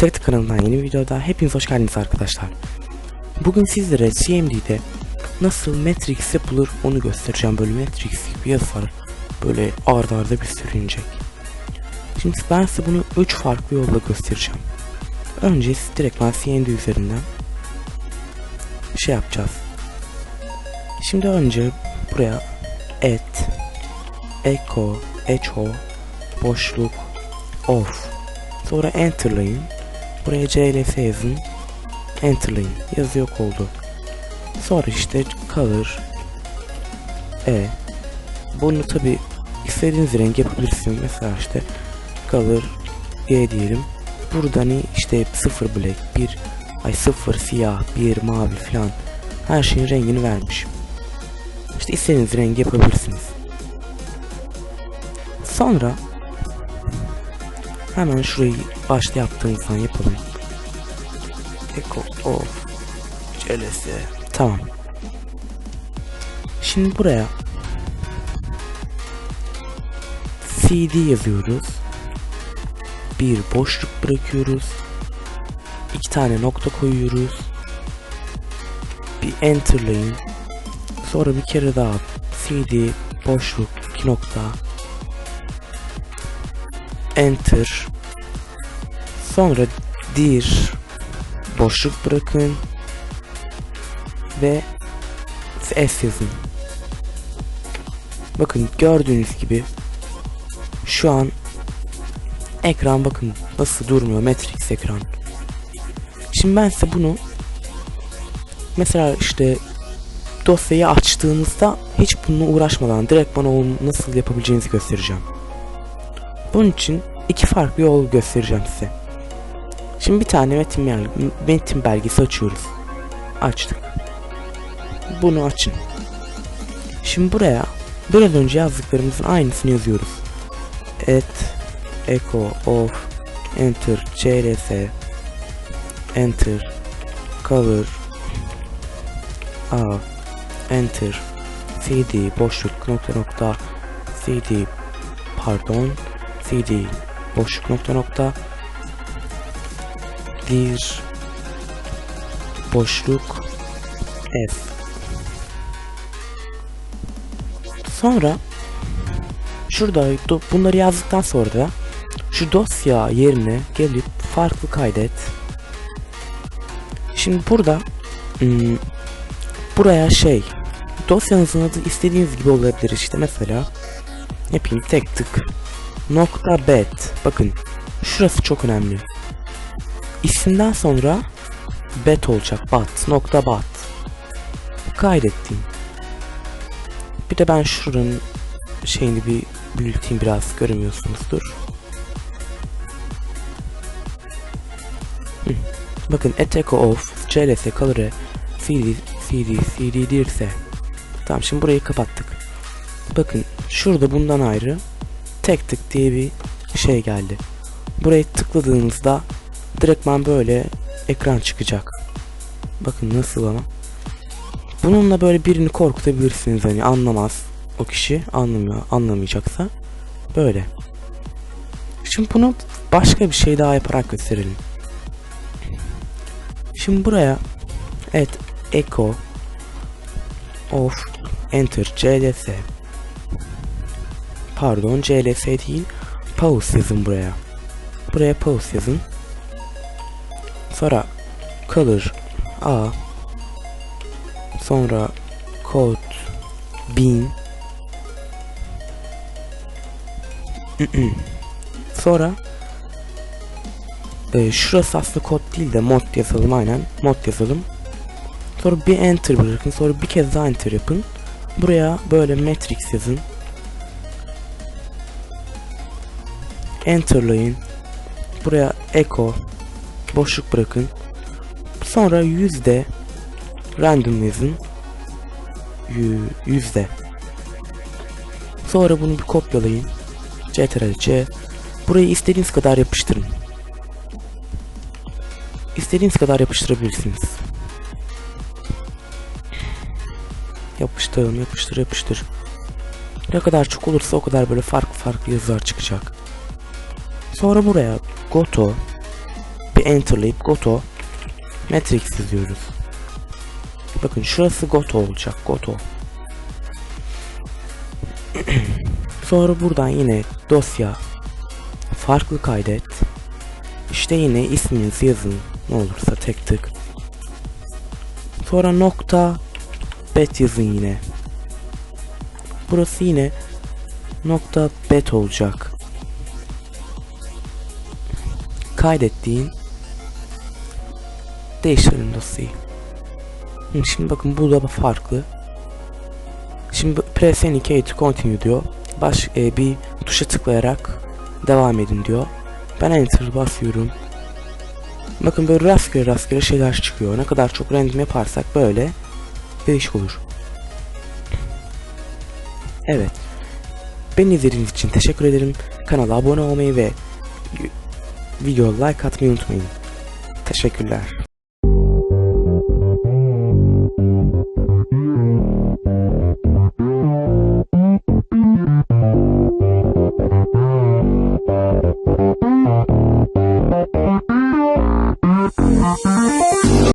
Tek kanalından yeni bir videoda hepiniz hoş geldiniz arkadaşlar. Bugün sizlere CMD'de nasıl Matrix yapılır onu göstereceğim. Böyle Matrix gibi yazı var. Böyle arda arda bir sürü inecek. Şimdi ben size bunu 3 farklı yolla göstereceğim. Önce direkt ben CMD üzerinden şey yapacağız. Şimdi önce buraya et, echo, echo, boşluk, off. Sonra enterlayın. Buraya CLS yazın. Enterlayın. Yazı yok oldu. Sonra işte color E. Bunu tabi istediğiniz renk yapabilirsiniz. Mesela işte color E diyelim. Burada hani işte sıfır black, bir ay sıfır siyah, bir mavi falan her şeyin rengini vermiş. İşte istediğiniz rengi yapabilirsiniz. Sonra hemen şurayı başta yaptığımızdan yapalım. Echo of CLS Tamam. Şimdi buraya CD yazıyoruz. Bir boşluk bırakıyoruz. iki tane nokta koyuyoruz. Bir enterlayın. Sonra bir kere daha CD boşluk iki nokta enter sonra dir boşluk bırakın ve S yazın. Bakın gördüğünüz gibi şu an ekran bakın nasıl durmuyor Matrix ekran. Şimdi ben size bunu mesela işte dosyayı açtığınızda hiç bununla uğraşmadan direkt bana onu nasıl yapabileceğinizi göstereceğim. Bunun için iki farklı yol göstereceğim size. Şimdi bir tane metin, belge, metin belgesi açıyoruz. Açtık. Bunu açın. Şimdi buraya biraz önce yazdıklarımızın aynısını yazıyoruz. Et echo of enter cls enter cover a enter cd boşluk nokta nokta cd pardon cd boşluk nokta nokta dir boşluk f. Sonra şurada bunları yazdıktan sonra da şu dosya yerine gelip farklı kaydet. Şimdi burada hmm, buraya şey dosyanızın adı istediğiniz gibi olabilir işte. Mesela yapayım tek tık nokta bet. Bakın şurası çok önemli isimden sonra bet olacak bat nokta bat. Kaydettim bir de ben şuranın şeyini bir büyüteyim biraz göremiyorsunuzdur. Hı. bakın eteko of cls color cd cd cd dirse. Tamam şimdi burayı kapattık. Bakın şurada bundan ayrı tek tık diye bir şey geldi. Buraya tıkladığınızda direktman böyle ekran çıkacak. Bakın nasıl ama. Bununla böyle birini korkutabilirsiniz hani anlamaz o kişi anlamıyor anlamayacaksa böyle. Şimdi bunu başka bir şey daha yaparak gösterelim. Şimdi buraya evet echo of enter cls pardon CLS değil pause yazın buraya. Buraya pause yazın. Sonra color A. Sonra code bin. Sonra e, şurası aslında kod değil de mod yazalım aynen. Mod yazalım. Sonra bir enter bırakın sonra bir kez daha enter yapın. Buraya böyle matrix yazın. Enterlayın. Buraya echo boşluk bırakın. Sonra yüzde random. Yüzde. Sonra bunu bir kopyalayın. Ctrl C. Burayı istediğiniz kadar yapıştırın. İstediğiniz kadar yapıştırabilirsiniz. Yapıştırın, yapıştır, yapıştır. Ne kadar çok olursa o kadar böyle farklı farklı yazılar çıkacak. Sonra buraya Goto bir enterlayıp Goto Matrix yazıyoruz. Bakın şurası Goto olacak. Goto. Sonra buradan yine dosya farklı kaydet. İşte yine isminizi yazın. Ne olursa tek tık. Sonra nokta bet yazın yine. Burası yine nokta bet olacak. Kaydettiğin değiştirelim dosyayı. Şimdi bakın bu da farklı. Şimdi press key to continue diyor. Baş e, bir tuşa tıklayarak devam edin diyor. Ben enter basıyorum. Bakın böyle rastgele rastgele şeyler çıkıyor. Ne kadar çok random yaparsak böyle değişik olur. Evet. Beni izlediğiniz için teşekkür ederim. Kanala abone olmayı ve video like atmayı unutmayın. Teşekkürler.